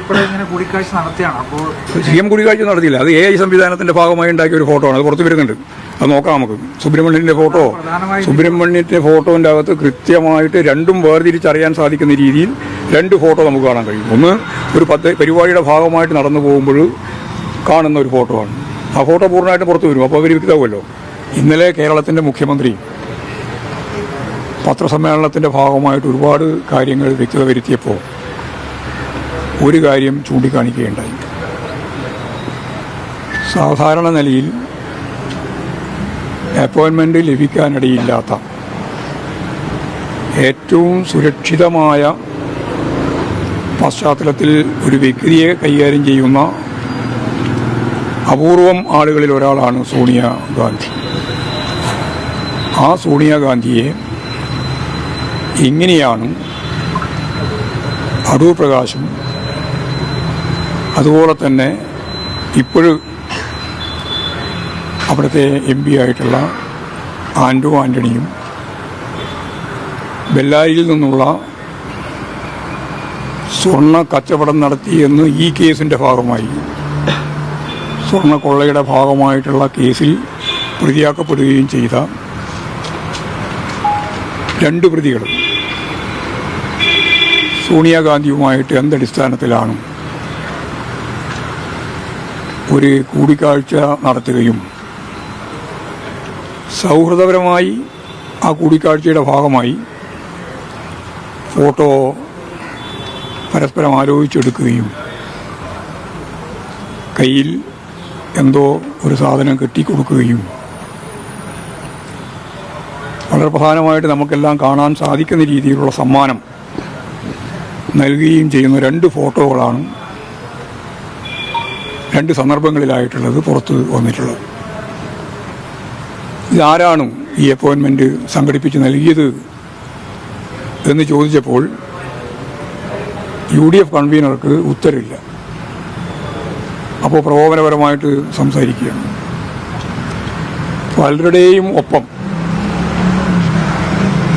ഉൾപ്പെടെ ഇങ്ങനെ കൂടിക്കാഴ്ച നടത്തിയാണ്. അപ്പോൾ സി എം കൂടിക്കാഴ്ച നടത്തിയില്ല. അത് എ ഐ സംവിധാനത്തിന്റെ ഭാഗമായി ഉണ്ടാക്കിയ ഒരു ഫോട്ടോ ആണ്. അത് പുറത്ത് വരുന്നുണ്ട് അത് നോക്കാം നമുക്ക്. സുബ്രഹ്മണ്യന്റെ ഫോട്ടോ സുബ്രഹ്മണ്യന്റെ സുബ്രഹ്മണ്യത്തിന്റെ ഫോട്ടോന്റെ അകത്ത് കൃത്യമായിട്ട് രണ്ടും വേർതിരിച്ചറിയാൻ സാധിക്കുന്ന രീതിയിൽ രണ്ട് ഫോട്ടോ നമുക്ക് കാണാൻ കഴിയും. ഒന്ന് ഒരു പത്ത് പരിപാടിയുടെ ഭാഗമായിട്ട് നടന്നു പോകുമ്പോൾ കാണുന്ന ഒരു ഫോട്ടോ ആണ്. ആ ഫോട്ടോ പൂർണമായിട്ട് പുറത്തു വരും. അപ്പോൾ അവർ വ്യക്തമാവുമല്ലോ. ഇന്നലെ കേരളത്തിന്റെ മുഖ്യമന്ത്രി പത്രസമ്മേളനത്തിന്റെ ഭാഗമായിട്ട് ഒരുപാട് കാര്യങ്ങൾ വ്യക്തത വരുത്തിയപ്പോൾ ഒരു കാര്യം ചൂണ്ടിക്കാണിക്കുകയുണ്ടായി. സാധാരണ നിലയിൽ അപ്പോയിൻമെന്റ് ലഭിക്കാനിടയില്ലാത്ത ഏറ്റവും സുരക്ഷിതമായ പശ്ചാത്തലത്തിൽ ഒരു വ്യക്തിയെ കൈകാര്യം ചെയ്യുന്ന അപൂർവം ആളുകളിൽ ഒരാളാണ് സോണിയ ഗാന്ധി. ആ സോണിയ ഗാന്ധിയെ ഇങ്ങനെയാണ് അടൂർ പ്രകാശും അതുപോലെ തന്നെ ഇപ്പോഴും അവിടുത്തെ എം പി ആയിട്ടുള്ള ആൻഡോ ആന്റണിയും ബെല്ലാരിയിൽ നിന്നുള്ള സ്വർണ കച്ചവടം നടത്തിയെന്ന് ഈ കേസിന്റെ ഭാഗമായി സ്വർണ കൊള്ളയുടെ ഭാഗമായിട്ടുള്ള കേസിൽ പ്രതിയാക്കപ്പെടുകയും ചെയ്ത രണ്ട് പ്രതികളും സോണിയാഗാന്ധിയുമായിട്ട് എന്തടിസ്ഥാനത്തിലാണ് ഒരു കൂടിക്കാഴ്ച നടത്തുകയും സൗഹൃദപരമായി ആ കൂടിക്കാഴ്ചയുടെ ഭാഗമായി ഫോട്ടോ പരസ്പരം ആലോചിച്ചെടുക്കുകയും കയ്യിൽ എന്തോ ഒരു സാധനം കെട്ടിക്കൊടുക്കുകയും വളരെ പ്രധാനമായിട്ട് നമുക്കെല്ലാം കാണാൻ സാധിക്കുന്ന രീതിയിലുള്ള സമ്മാനം നൽകുകയും ചെയ്യുന്ന രണ്ട് ഫോട്ടോകളാണ് രണ്ട് സന്ദർഭങ്ങളിലായിട്ടുള്ളത് പുറത്ത് വന്നിട്ടുള്ളത്. ഇതാരാണ് ഈ അപ്പോയിൻമെന്റ് സംഘടിപ്പിച്ച് നൽകിയത് എന്ന് ചോദിച്ചപ്പോൾ യു ഡി എഫ് കൺവീനർക്ക് ഉത്തരവില്ല. അപ്പോൾ പ്രകോപനപരമായിട്ട് സംസാരിക്കുകയാണ്. പലരുടെയും ഒപ്പം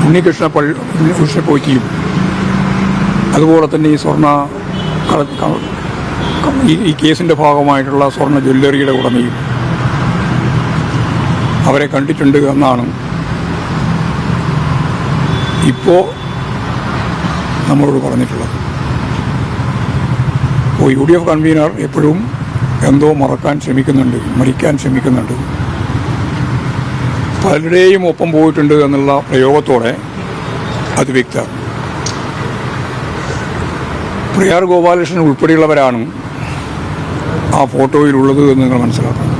ഉണ്ണികൃഷ്ണ പള്ളി ഉണ്ണികൃഷ്ണ പോറ്റിയും അതുപോലെ തന്നെ ഈ സ്വർണ ഈ കേസിന്റെ ഭാഗമായിട്ടുള്ള സ്വർണ ജ്വല്ലറിയുടെ ഉടമയും അവരെ കണ്ടിട്ടുണ്ട് എന്നാണ്. ഇപ്പോൾ നമ്മളോട് പറഞ്ഞിട്ടുള്ളത്. അപ്പോൾ യു ഡി എഫ് കൺവീനർ എപ്പോഴും എന്തോ മറക്കാൻ ശ്രമിക്കുന്നുണ്ട് മരിക്കാൻ ശ്രമിക്കുന്നുണ്ട്. പലരുടെയും ഒപ്പം പോയിട്ടുണ്ട് എന്നുള്ള പ്രയോഗത്തോടെ അത് വ്യക്തമാണ്. പ്രിയാർ ഗോപാലകൃഷ്ണൻ ഉൾപ്പെടെയുള്ളവരാണ് ആ ഫോട്ടോയിലുള്ളത് എന്ന് നിങ്ങൾ മനസ്സിലാക്കണം.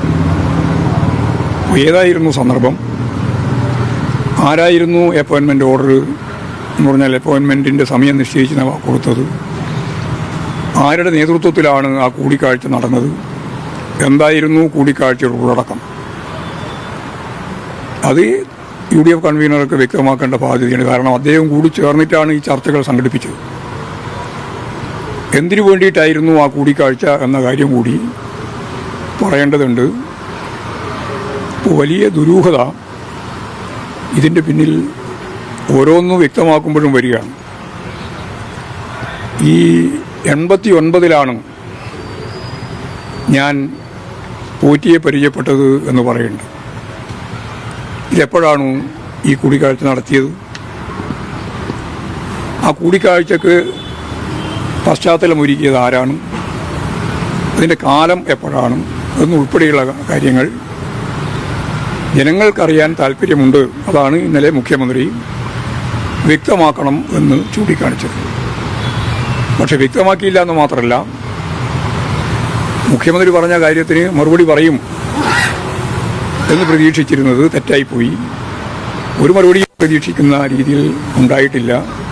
ഏതായിരുന്നു സന്ദർഭം? ആരായിരുന്നു അപ്പോയിൻമെന്റ് ഓർഡർ എന്ന് പറഞ്ഞാൽ അപ്പോയിൻമെന്റിന്റെ സമയം നിശ്ചയിച്ച് കൊടുത്തത്? ആരുടെ നേതൃത്വത്തിലാണ് ആ കൂടിക്കാഴ്ച നടന്നത്? എന്തായിരുന്നു കൂടിക്കാഴ്ചയുടെ ഉള്ളടക്കം അത് യു ഡി എഫ് കൺവീനർക്ക് വ്യക്തമാക്കേണ്ട ബാധ്യതയാണ്. കാരണം അദ്ദേഹം കൂടി ചേർന്നിട്ടാണ് ഈ ചർച്ചകൾ സംഘടിപ്പിച്ചത്. എന്തിനു വേണ്ടിയിട്ടായിരുന്നു ആ കൂടിക്കാഴ്ച എന്ന കാര്യം കൂടി പറയേണ്ടതുണ്ട്. വലിയ ദുരൂഹത ഇതിന്റെ പിന്നിൽ ഓരോന്നും വ്യക്തമാക്കുമ്പോഴും വരികയാണ്. ഈ എൺപത്തി ഒൻപതിലാണ് ഞാൻ പോറ്റിയെ പരിചയപ്പെട്ടത് എന്ന് പറയുന്നുണ്ട് ഇതെപ്പോഴാണ് ഈ കൂടിക്കാഴ്ച നടത്തിയത്? ആ കൂടിക്കാഴ്ചക്ക് പശ്ചാത്തലമൊരുക്കിയത് ആരാണ്? അതിന്റെ കാലം എപ്പോഴാണ്? എന്നുൾപ്പെടെയുള്ള കാര്യങ്ങൾ ജനങ്ങൾക്കറിയാൻ താല്പര്യമുണ്ട് അതാണ് ഇന്നലെ മുഖ്യമന്ത്രി വ്യക്തമാക്കണം എന്ന് ചൂണ്ടിക്കാണിച്ചത്. പക്ഷെ വ്യക്തമാക്കിയില്ല എന്ന് മാത്രമല്ല മുഖ്യമന്ത്രി പറഞ്ഞ കാര്യത്തിന് മറുപടി പറയും എന്ന് പ്രതീക്ഷിച്ചിരുന്നത് തെറ്റായിപ്പോയി. ഒരു മറുപടി പ്രതീക്ഷിക്കുന്ന രീതിയിൽ ഉണ്ടായിട്ടില്ല.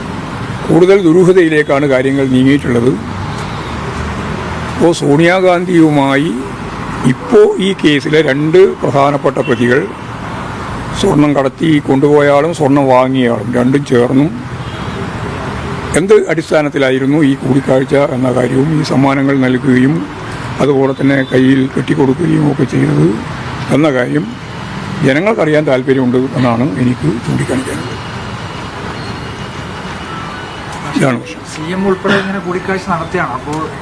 കൂടുതൽ ദുരൂഹതയിലേക്കാണ് കാര്യങ്ങൾ നീങ്ങിയിട്ടുള്ളത്. ഇപ്പോൾ സോണിയാഗാന്ധിയുമായി ഇപ്പോൾ ഈ കേസിലെ രണ്ട് പ്രധാനപ്പെട്ട പ്രതികൾ സ്വർണം കടത്തി കൊണ്ടുപോയാളും സ്വർണം വാങ്ങിയയാളും രണ്ടും ചേർന്നു. എന്ത് അടിസ്ഥാനത്തിലായിരുന്നു ഈ കൂടിക്കാഴ്ച എന്ന കാര്യവും ഈ സമ്മാനങ്ങൾ നൽകുകയും അതുപോലെ തന്നെ കയ്യിൽ കെട്ടിക്കൊടുക്കുകയും ഒക്കെ ചെയ്തത് എന്ന കാര്യം ജനങ്ങൾക്കറിയാൻ താല്പര്യമുണ്ട് എന്നാണ് എനിക്ക് ചൂണ്ടിക്കാണിക്കാനുള്ളത്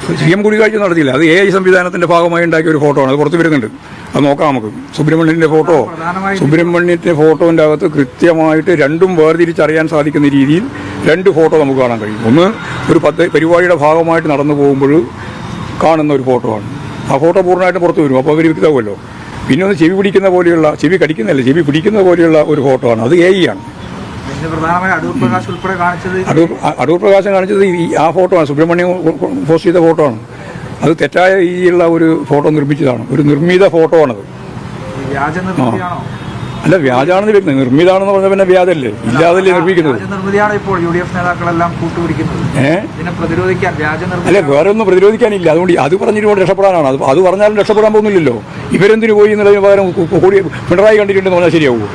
സി സി എം കൂടിക്കാഴ്ച നടത്തിയില്ല. അത് എ ഐ സംവിധാനത്തിന്റെ ഭാഗമായി ഉണ്ടാക്കിയ ഒരു ഫോട്ടോ ആണ്. അത് പുറത്ത് വരുന്നുണ്ട്. അത് നോക്കാം നമുക്ക്. സുബ്രഹ്മണ്യന്റെ ഫോട്ടോ. സുബ്രഹ്മണ്യന്റെ സുബ്രഹ്മണ്യത്തിന്റെ ഫോട്ടോന്റെ അകത്ത് കൃത്യമായിട്ട് രണ്ടും വേർതിരിച്ചറിയാൻ സാധിക്കുന്ന രീതിയിൽ രണ്ട് ഫോട്ടോ നമുക്ക് കാണാൻ കഴിയും. ഒന്ന് ഒരു പദ്ധതി പരിപാടിയുടെ ഭാഗമായിട്ട് നടന്നു പോകുമ്പോൾ കാണുന്ന ഒരു ഫോട്ടോ ആണ്. ആ ഫോട്ടോ പൂർണമായിട്ട് പുറത്ത് വരും. അപ്പോൾ അവർ വ്യക്തമാവുമല്ലോ. പിന്നെ ഒന്ന് ചെവി പിടിക്കുന്ന പോലെയുള്ള ചെവി കടിക്കുന്നതല്ല ചെവി പിടിക്കുന്ന പോലെയുള്ള ഒരു ഫോട്ടോ ആണ്. അത് എ ഐ ആണ്. അടൂർ പ്രകാശ് കാണിച്ചത് അടൂർ അ- അടൂർ പ്രകാശം കാണിച്ചത് ഈ ആ ഫോട്ടോ ആണ് സുബ്രഹ്മണ്യം പോസ്റ്റ് ചെയ്ത ഫോട്ടോ ആണ് അത് തെറ്റായ രീതിയിലുള്ള ഒരു ഫോട്ടോ നിർമ്മിച്ചതാണ്. ഒരു നിർമ്മിത ഫോട്ടോ ആണത് അല്ല വ്യാജാണെന്ന് വരുന്നത് നിർമ്മിതാണെന്ന് പറഞ്ഞ പിന്നെ വ്യാജല്ലേ? ഇല്ലാതല്ലേ നിർമ്മിക്കുന്നത്. അല്ലെ വേറെ ഒന്നും പ്രതിരോധിക്കാനില്ല. അതുകൊണ്ട് അത് പറഞ്ഞിട്ട് രക്ഷപ്പെടാനാണ്. അത് അത് പറഞ്ഞാലും രക്ഷപ്പെടാൻ പോകുന്നില്ലല്ലോ. ഇവരെന്തിനു പോയി എന്നുള്ളതിന് പകരം കൂടി പിണറായി കണ്ടിട്ടുണ്ടെന്ന് പറഞ്ഞാൽ ശരിയാവുമോ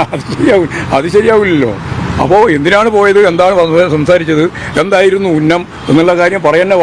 അത് ശരിയാവും അത് ശരിയാവില്ലല്ലോ. അപ്പോൾ എന്തിനാണ് പോയത്? എന്താണ് സംസാരിച്ചത്? എന്തായിരുന്നു ഉന്നം? എന്നുള്ള കാര്യം പറയുന്ന